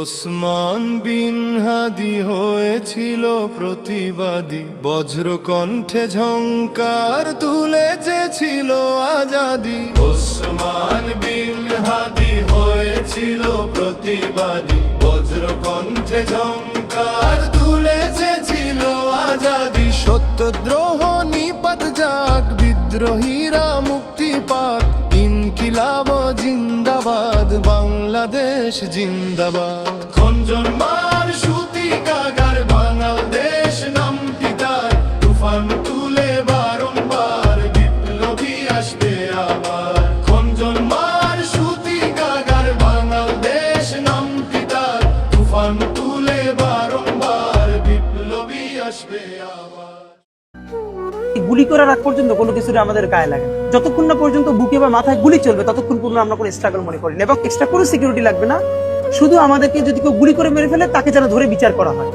ওসমান বিন হাদি হয়েছিল প্রতিবাদী। বজ্র কণ্ঠে ঝঙ্কার তুলেছিল আজাদি। ওসমান বিন হাদি হয়েছিল প্রতিবাদী। বজ্র কণ্ঠে ঝঙ্কার তুলেছিল আজাদি। সত্যদ্রোহ নিপাত যাক, বিদ্রোহীরা মুক্তি পাক। ইনকিলাব জিন্দাবাদ বাংলাদেশ জিন্দাবাদ। খঞ্জন মার সুতি কাগার গুলি করার আগ পর্যন্ত কোনো কিছুর আমাদের গায়ে লাগে। যতক্ষণ না পর্যন্ত বুকে বা মাথায় গুলি চলবে, ততক্ষণ পর্যন্ত আমরা কোনো স্ট্রাগল মনে করি না এবং এক্সট্রা কোনো সিকিউরিটি লাগবে না শুধু আমাদেরকে যদি কেউ গুলি করে মেরে ফেলে, তাকে যেন ধরে বিচার করা হয়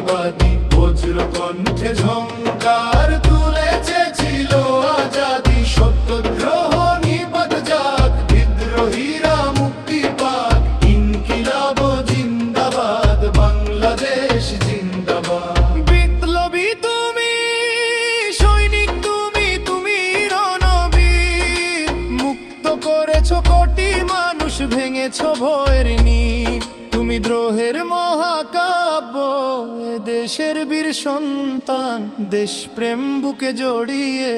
প্রতিবাদী বজ্র কণ্ঠে ঝঙ্কার তুলেছে ছিল আজাদি সত্যদ্রোহ নিপদ যাক, বিদ্রোহীরা মুক্তি পাক, ইনকিলাব জিন্দাবাদ, বাংলাদেশ জিন্দাবাদ। বিপ্লবী তুমি, সৈনিক তুমি তুমি রণবীর, মুক্ত করেছ কোটি মানুষ, ভেঙেছো ভয়ের নীর। তুমি দ্রোহের মহাকাব্য এ দেশের বীর সন্তান, দেশ প্রেম বুকে জড়িয়ে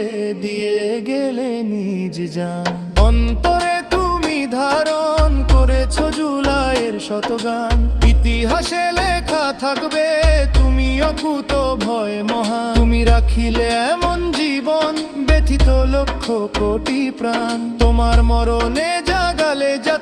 দিয়ে গেলে নিজ যান অন্তরে তুমি ধারণ করেছ জুলাইয়ের শতগান। ইতিহাসে লেখা থাকবে, তুমি অকুত ভয় মহা তুমি রাখিলে এমন জীবন, ব্যথিত লক্ষ কোটি প্রাণ। তোমার মরণে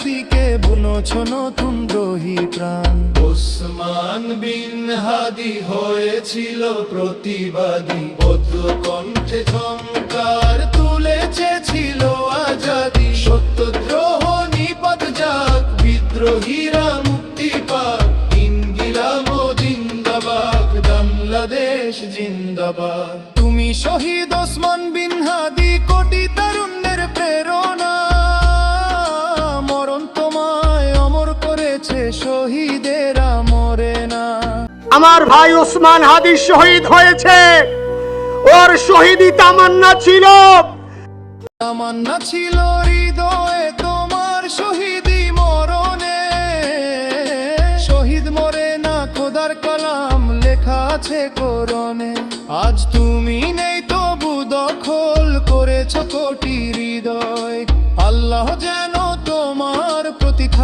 জাতিকে বুনছ নতুন দ্রোহী প্রাণ। ওসমান বিন হাদি হয়েছিল প্রতিবাদী। বদ্র কণ্ঠে ঝঙ্কার তুলেছে ছিল আজাদি। সত্যদ্রোহ নিপদ যাক বিদ্রোহীরা মুক্তি পাক। ইনগিলাব জিন্দাবাদ বাংলাদেশ জিন্দাবাদ। তুমি শহীদ ওসমান বিন হাদি কোটি শহীদেরা মরে না। আমার ভাই ওসমান হাদি শহীদ হয়েছে। ওর শহীদি তামান্না ছিল। তামান্না ছিল হৃদয়ে তোমার শহীদি মরণে। শহীদ মরে না খোদার কলাম লেখা আছে করণে আজ তুমি নেই তবু দখল করেছ কোটি হৃদয়। আল্লাহ যেন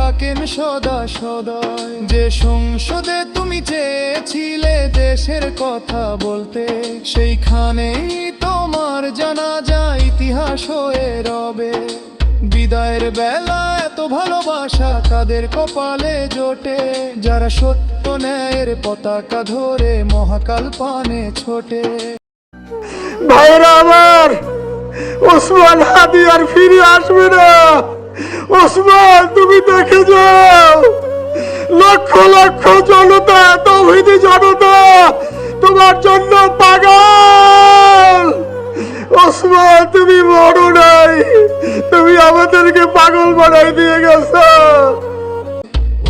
থাকেন সদা সদয়। যে সংসদে তুমি চেয়েছিলে দেশের কথা বলতে, সেইখানেই তোমার জানা যায় ইতিহাস হয়ে রবে। বিদায়ের বেলা এত ভালোবাসা কাদের কপালে জোটে? যারা সত্য ন্যায়ের পতাকা ধরে মহাকাল পানে ছোটে। ভাইরা আমার, ওসমান হাদি আর ফিরে আসবে না। ওসমান, তুমি দেখে যাও। লক্ষ লক্ষ জনতা, তৌহিদি জনতা, তোমার জন্য পাগল। ওসমান, তুমি মরো নাই। তুমি আমাদেরকে পাগল বানাই দিয়ে গেছো।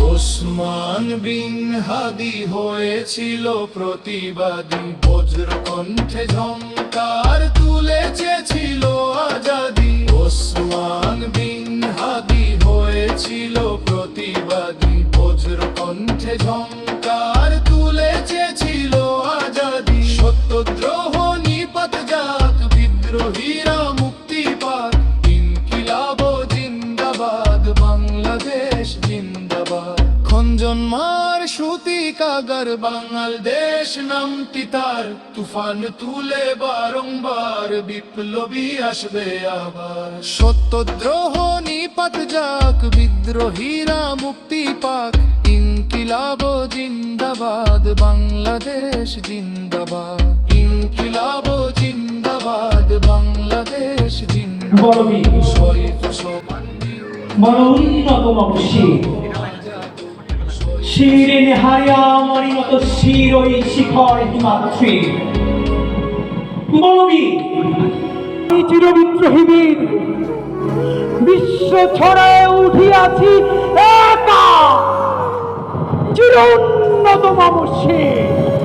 ওসমান বিন হাদি হয়েছিল প্রতিবাদী। বজ্র কণ্ঠে ঝঙ্কার তুলেছে ছিল আজাদি। ওসমান বিন কণ্ঠে ঝঙ্কার তার বাংলাদেশ নাম তার। তুফান তুলে বারংবার বিপ্লবী আসবে আবার। সত্যদ্রোহ নিপাত যাক বিদ্রোহীরা মুক্তি পাক। ইনকিলাব জিন্দাবাদ বাংলাদেশ জিন্দাবাদ। ইনকিলাব জিন্দাবাদ বাংলাদেশ জিন্দাবাদ। বড় উন্নত শির নেহারিয়া মতো শির ওই শিখর হিমাত্রী বলবি এই চিরবিদ্রোহীবীর বিশ্ব ছড়ায় উঠিয়াছি একা। চির উন্নত শির।